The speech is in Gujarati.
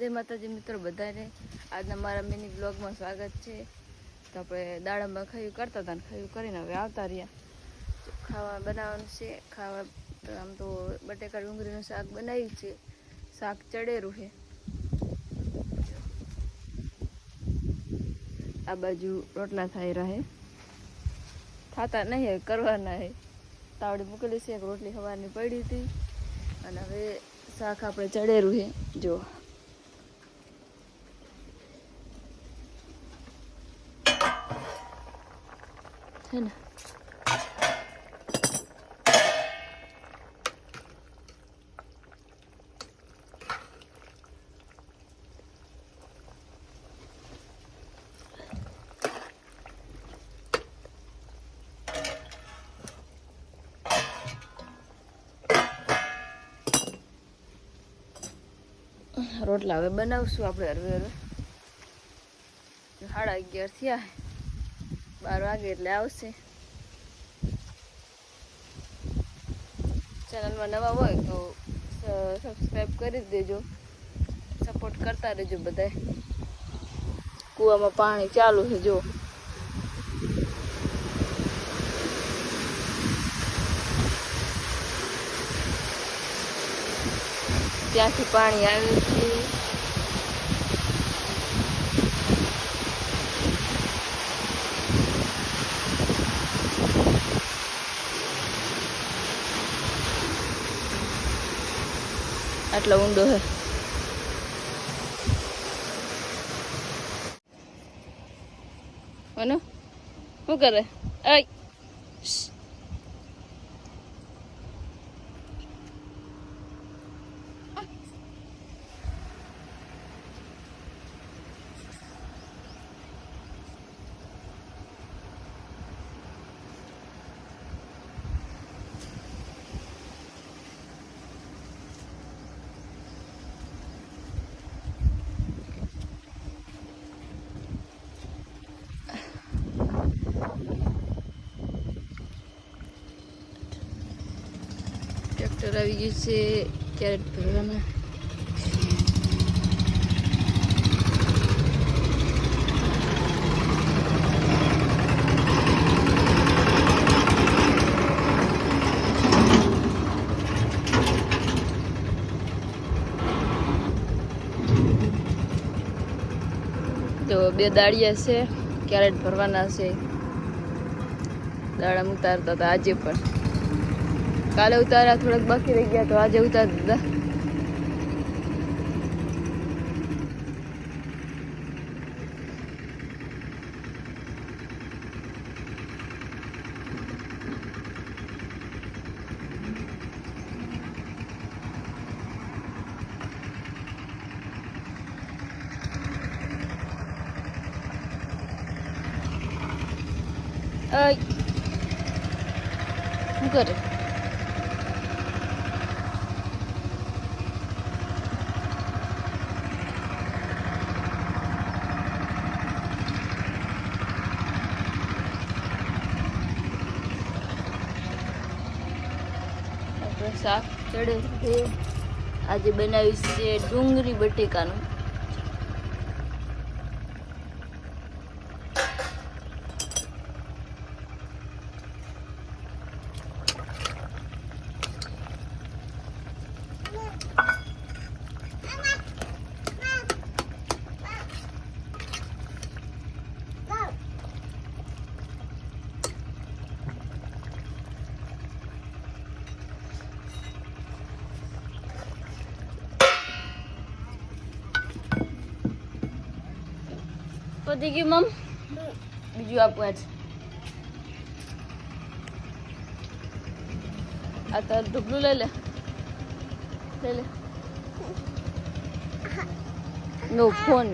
જય માતાજી મિત્રો બધાને. આજના મારા મિની બ્લોગમાં સ્વાગત છે. તો આપણે દાડામાં ખાયું કરતા હતા ને ખાયું કરીને હવે આવતા રહ્યા. ખાવા બનાવવાનું છે. ખાવા આમ તો બટેકા ડુંગળીનું શાક બનાવ્યું છે. શાક ચડેરું છે. આ બાજુ રોટલા થાય રહે થાતા નહીં કરવાના હે તાવડી મૂકેલી છે, એક રોટલી સવારની પડી હતી. અને હવે શાક આપણે ચડેરું છે. જો. છે ને રોટલા હવે બનાવશું આપણે હરવે હરવે સાડા અગિયાર થયા બાર વાગે એટલે આવશે ચેનલમાં નવા હોય તો સબસ્ક્રાઈબ કરી દેજો સપોર્ટ કરતા રહેજો બધાય કૂવામાં પાણી ચાલુ છે જો ત્યાંથી પાણી આવે છે આટલો ઊંડો હે. શું કરે? અય ટ્રેક્ટર આવી ગયું છે. કેરેટ ભરવાના તો બે દાળિયા છે. કેરેટ ભરવાના છે. દાડા ઉતારતા હતા આજે પણ. કાલે ઉતાર્યા થોડાક બાકી રહી ગયા તો આજે ઉતાર દીધા. અય શું શાક ચડે છે. આજે બનાવીશ છે ડુંગળી બટેકાનું. પતી ગયું મમ બીજું આપવું આજ આ તાર ઢુકલું લઈ લે લઈ લે નો ફોન